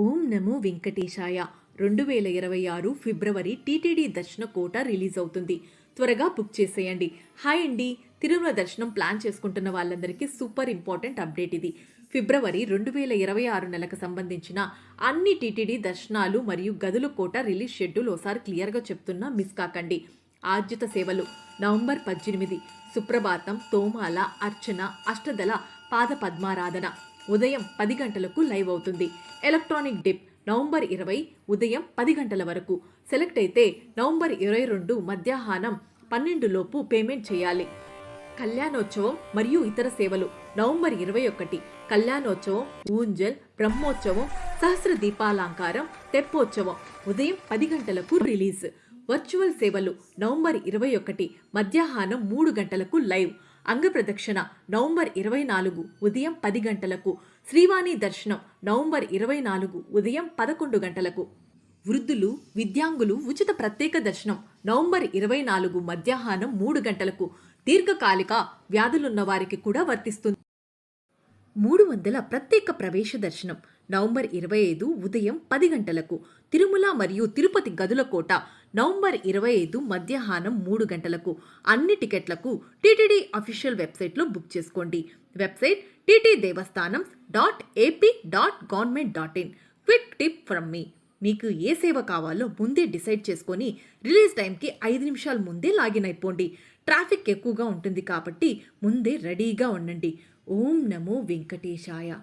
ఓం నమో వెంకటేశాయ. రెండు వేల ఇరవై ఆరు ఫిబ్రవరి టీటీడీ దర్శన కోట రిలీజ్ అవుతుంది. త్వరగా బుక్ చేసేయండి. హాయ్ అండి. తిరుమల దర్శనం ప్లాన్ చేసుకుంటున్న వాళ్ళందరికీ సూపర్ ఇంపార్టెంట్ అప్డేట్ ఇది. ఫిబ్రవరి రెండు వేల ఇరవై ఆరు నెలకు సంబంధించిన అన్ని టీటీడీ దర్శనాలు మరియు గదుల కోట రిలీజ్ షెడ్యూల్ ఓసారి క్లియర్గా చెప్తున్నా మిస్ కాకండి. ఆర్జిత సేవలు. నవంబర్ పద్దెనిమిది. సుప్రభాతం తోమాల అర్చన అష్టదల పాద పద్మారాధన. ఉదయం పది గంటలకు లైవ్ అవుతుంది. ఎలక్ట్రానిక్ డిప్ నవంబర్ ఇరవై ఉదయం పది గంటల వరకు. సెలెక్ట్ అయితే నవంబర్ ఇరవై రెండు మధ్యాహ్నం పన్నెండు లోపు పేమెంట్ చేయాలి. కళ్యాణోత్సవం మరియు ఇతర సేవలు. నవంబర్ ఇరవై ఒకటి కళ్యాణోత్సవం ఊంజల్ బ్రహ్మోత్సవం సహస్ర దీపాలంకారం తెప్పోత్సవం ఉదయం పది గంటలకు రిలీజ్. వర్చువల్ సేవలు నవంబర్ ఇరవై ఒకటి మధ్యాహ్నం మూడు గంటలకు లైవ్. అంగప్రదక్షిణ నవంబర్ ఇరవై నాలుగు ఉదయం పది గంటలకు శ్రీవాణి దర్శనం నవంబర్ ఇరవై నాలుగు ఉదయం పదకొండు గంటలకు. వృద్ధులు విద్యాంగులు ఉచిత ప్రత్యేక దర్శనం నవంబర్ ఇరవై నాలుగు మధ్యాహ్నం మూడు గంటలకు. దీర్ఘకాలిక వ్యాధులున్న వారికి కూడా వర్తిస్తుంది. మూడు వందల ప్రత్యేక ప్రవేశ దర్శనం నవంబర్ ఇరవై ఐదు ఉదయం పది గంటలకు. తిరుమల మరియు తిరుపతి గదుల కోట నవంబర్ ఇరవై ఐదు మధ్యాహ్నం మూడు గంటలకు. అన్ని టికెట్లకు టీటీడీ అఫీషియల్ వెబ్సైట్లో బుక్ చేసుకోండి. Website TT Devasthanam dot AP dot government dot in. Quick tip from me. మీకు ఏ సేవ కావాలో ముందే డిసైడ్ చేసుకొని రిలీజ్ టైంకి ఐదు నిమిషాల ముందే లాగిన్ అయిపోండి. ట్రాఫిక్ ఎక్కువగా ఉంటుంది కాబట్టి ముందే రెడీగా ఉండండి. ఓం నమో వెంకటేశాయ.